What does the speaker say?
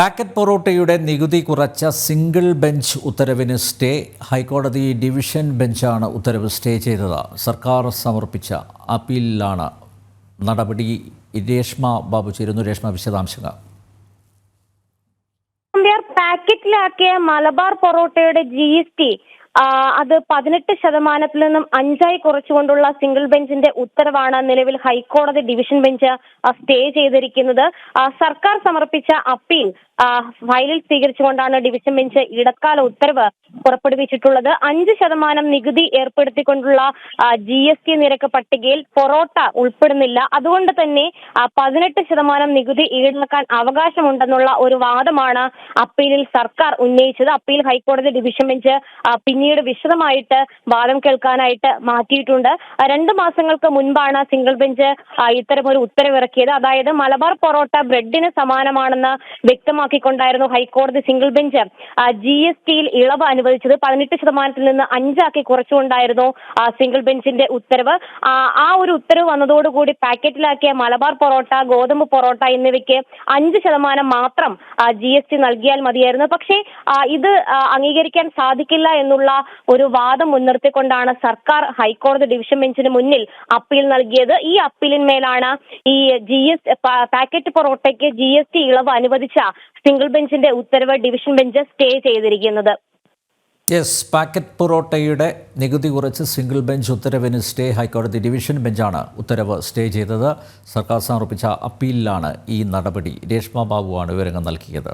Packet പൊറോട്ടയുടെ നികുതി കുറച്ച സിംഗിൾ ബെഞ്ച് ഉത്തരവിന് സ്റ്റേ. ഹൈക്കോടതി ഡിവിഷൻ ബെഞ്ചാണ് ഉത്തരവ് സ്റ്റേ ചെയ്തത്. സർക്കാർ സമർപ്പിച്ച അപ്പീലിലാണ് നടപടി. രേഷ്മ ബാബു ചേരുന്നു. രേഷ്മ വിശദാംശങ്ങൾ. പാക്കറ്റിലാക്കിയ മലബാർ പൊറോട്ടയുടെ ജി എസ് ടി അത് പതിനെട്ട് ശതമാനത്തിൽ നിന്നും അഞ്ചായി കുറച്ചുകൊണ്ടുള്ള സിംഗിൾ ബെഞ്ചിന്റെ ഉത്തരവാണ് നിലവിൽ ഹൈക്കോടതി ഡിവിഷൻ ബെഞ്ച് സ്റ്റേ ചെയ്തിരിക്കുന്നത്. സർക്കാർ സമർപ്പിച്ച അപ്പീൽ ഫയലിൽ സ്വീകരിച്ചുകൊണ്ടാണ് ഡിവിഷൻ ബെഞ്ച് ഇടക്കാല ഉത്തരവ് പുറപ്പെടുവിച്ചിട്ടുള്ളത്. അഞ്ച് ശതമാനം നികുതി ഏർപ്പെടുത്തിക്കൊണ്ടുള്ള ജി എസ് ടി നിരക്ക് പട്ടികയിൽ പൊറോട്ട ഉൾപ്പെടുന്നില്ല. അതുകൊണ്ട് തന്നെ പതിനെട്ട് ശതമാനം നികുതി ഈടാക്കാൻ അവകാശമുണ്ടെന്നുള്ള ഒരു വാദമാണ് അപ്പീലിൽ സർക്കാർ ഉന്നയിച്ചത്. അപ്പീൽ ഹൈക്കോടതി ഡിവിഷൻ ബെഞ്ച് പിന്നീട് വിശദമായിട്ട് വാദം കേൾക്കാനായിട്ട് മാറ്റിയിട്ടുണ്ട്. രണ്ടു മാസങ്ങൾക്ക് മുൻപാണ് സിംഗിൾ ബെഞ്ച് ഇത്തരം ഇത്തരമൊരു ഉത്തരവിറക്കിയത്. അതായത് മലബാർ പൊറോട്ട ബ്രെഡിന് സമാനമാണെന്ന് വ്യക്തമാക്കിക്കൊണ്ടായിരുന്നു ഹൈക്കോടതി സിംഗിൾ ബെഞ്ച്. ജി എസ് ടിയിൽ ഇളവ് അനുവദിച്ചത് പതിനെട്ട് ശതമാനത്തിൽ നിന്ന് അഞ്ചാക്കി കുറച്ചുകൊണ്ടായിരുന്നു സിംഗിൾ ബെഞ്ചിന്റെ ഉത്തരവ്. ആ ഒരു ഉത്തരവ് വന്നതോടുകൂടി പാക്കറ്റിലാക്കിയ മലബാർ പൊറോട്ട ഗോതമ്പ് പൊറോട്ട എന്നിവയ്ക്ക് അഞ്ച് ശതമാനം മാത്രം ജി എസ് ടി നൽകിയാൽ മതിയായിരുന്നു. പക്ഷേ ഇത് അംഗീകരിക്കാൻ സാധിക്കില്ല എന്നുള്ള ഒരു വാദം മുൻനിർത്തിക്കൊണ്ടാണ് സർക്കാർ ഹൈക്കോടതി ഡിവിഷൻ ബെഞ്ചിന് മുന്നിൽ അപ്പീൽ നൽകിയത്. ഈ അപ്പീലിന്മേലാണ് ഈ ജി എസ് പാക്കറ്റ് പൊറോട്ടയ്ക്ക് ജി എസ് ടി ഇളവ് അനുവദിച്ച സിംഗിൾ ബെഞ്ചിന്റെ ഉത്തരവ് ഡിവിഷൻ ബെഞ്ച് സ്റ്റേ ചെയ്തിരിക്കുന്നത്. യെസ് പാക്കറ്റ് പൊറോട്ടയുടെ നികുതി കുറച്ച് സിംഗിൾ ബെഞ്ച് ഉത്തരവിന് സ്റ്റേ ഹൈക്കോടതി ഡിവിഷൻ ബെഞ്ചാണ് ഉത്തരവ് സ്റ്റേ ചെയ്തത്. സർക്കാർ സമർപ്പിച്ച അപ്പീലിലാണ് ഈ നടപടി. രേഷ്മ ബാബുവാണ് വിവരങ്ങൾ നൽകിയത്.